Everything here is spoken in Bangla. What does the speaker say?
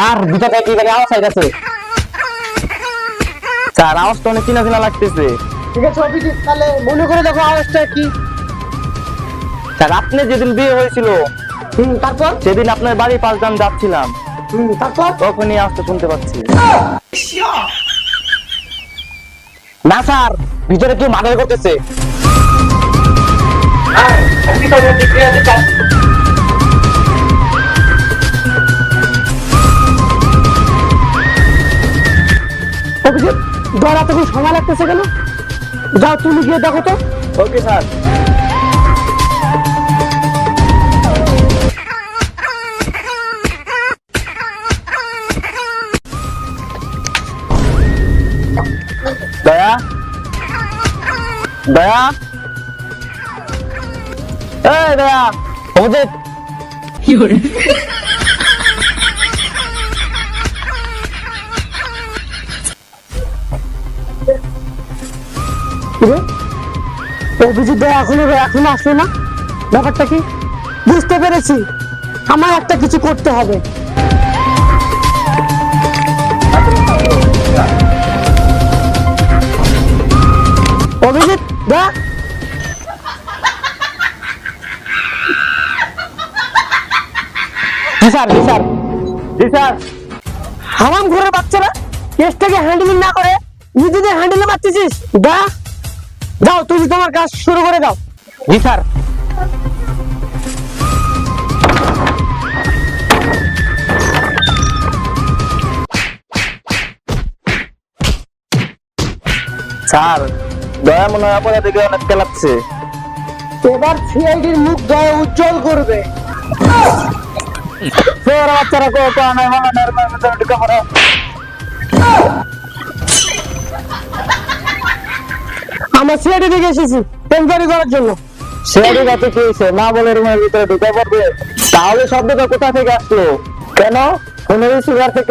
স্যার ভিতরে কি জানি আওয়াজ স্যার আওয়াজটা অনেক চিনা চিনা লাগতেছে। ঠিক আছে অভিজিৎ তাহলে মনে করে দেখো আওয়াজটা কি। স্যার আপনি যেদিন বিয়ে হয়েছিল হুম তারপর? সেদিন আপনার বাড়ি পাঁচ দাম যাচ্ছিলাম। হুম তারপর? তখনই আওয়াজটা শুনতে পাচ্ছি। না স্যার ভিতরে কেউ মার্ডার করতেছে। অভিজিৎ দৌড়া তখন সময় লাগতেছে কেন? যাও তুমি গিয়ে দেখো তো। Okay sir. দয়া? দয়া? এই দয়া। অভিজিৎ কিরে? অভিজিৎ এখনও এখনও আসলো না? ব্যাপারটা কি? বুঝতে পেরেছি। আমার একটা কিছু করতে হবে। অভিজিৎ, দা? জি স্যার জি স্যার। জি হারাম ঘরের বাচ্চারা কেসটাকে হ্যান্ডেলিং না করে, নিজেদের হ্যান্ডেলে মারতেছিস? দা? যাও তুমি তোমার কাজ শুরু করে দাও। জি স্যার। স্যার দয়া মনে হয় আপনার দিকে অনেক তেলাচ্ছে এবার সিআইডির মুখ দয়া উজ্জ্বল করবে। ফের বাচ্চারা কো কো না মানে নরমাল মতো ঢুকে পড়ে আমরা সিআইডি থেকে এসেছি এনকোয়ারি করার জন্য। সিআইডি কাছে কি না বলে রুমের ভিতরে ঢুকে পড়বে। তাহলে শব্দটা কোথা থেকে আসলো? কেন? ফোনের রিসিভার থেকে